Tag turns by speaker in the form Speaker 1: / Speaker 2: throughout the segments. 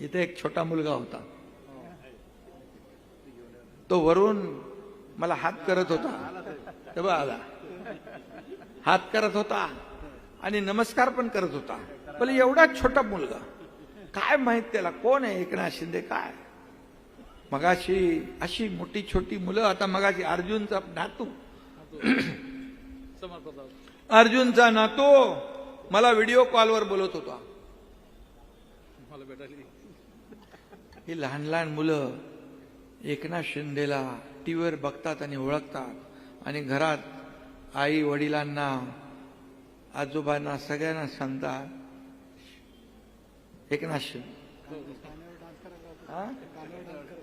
Speaker 1: इथे एक छोटा मुलगा होता. तो वरून मला हात करत होता. तेव्हा आला हात करत होता आणि नमस्कार पण करत होता. पण एवढा छोटा मुलगा. काय माहीत त्याला कोण आहे? एकनाथ शिंदे काय? मगाशी अशी मोठी छोटी मुलं आता मगाशी अर्जुनचा नातू. अर्जुनचा नातू मला व्हिडिओ कॉलवर बोलत होता. ही लहान लहान मुलं एकनाथ शिंदेला टीव्हीवर बघतात आणि ओळखतात. आणि घरात आई वडिलांना आजोबांना सगळ्यांना सांगतात एकनाथ शिंदे.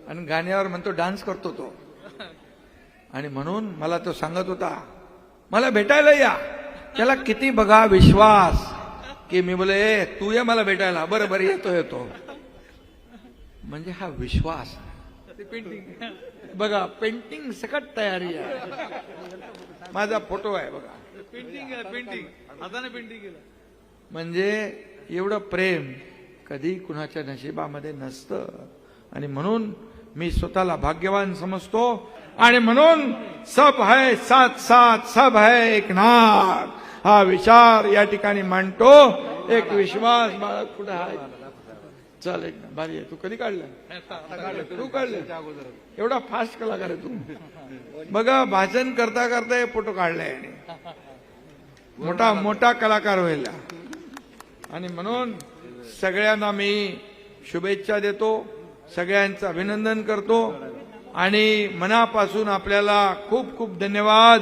Speaker 1: आणि गाण्यावर म्हणतो डान्स करतो तो. आणि म्हणून मला तो सांगत होता मला भेटायला या. त्याला किती बघा विश्वास. की मी बोले "ए, तू ये मला भेटायला. बरं बरं येतो येतो. म्हणजे हा विश्वास. पेंटिंग बघा पेंटिंग सकट तयारी आहे. माझा फोटो आहे बघा.
Speaker 2: पेंटिंग पेंटिंग हाताने पेंटिंग केलं.
Speaker 1: म्हणजे एवढं प्रेम कधी कुणाच्या नशिबामध्ये नसतं. आणि म्हणून मी स्वतःला भाग्यवान समजतो. आणि म्हणून सब है साथ साथ सब है एक नाथ. हा विचार या ठिकाणी मांडतो. एक विश्वास बाळग कुठे आहे? चल एक भारी आहे. तू कधी काढलं? तू काढलं? एवढा फास्ट कलाकार आहे तू? बघा भाषण करता करता हे फोटो काढलाय याने. मोठा मोठा कलाकार व्हायला. आणि म्हणून सगळ्यांना मी शुभेच्छा देतो सगळ्यांचं अभिनंदन करतो आणि मनापासून आपल्याला खूप खूप धन्यवाद.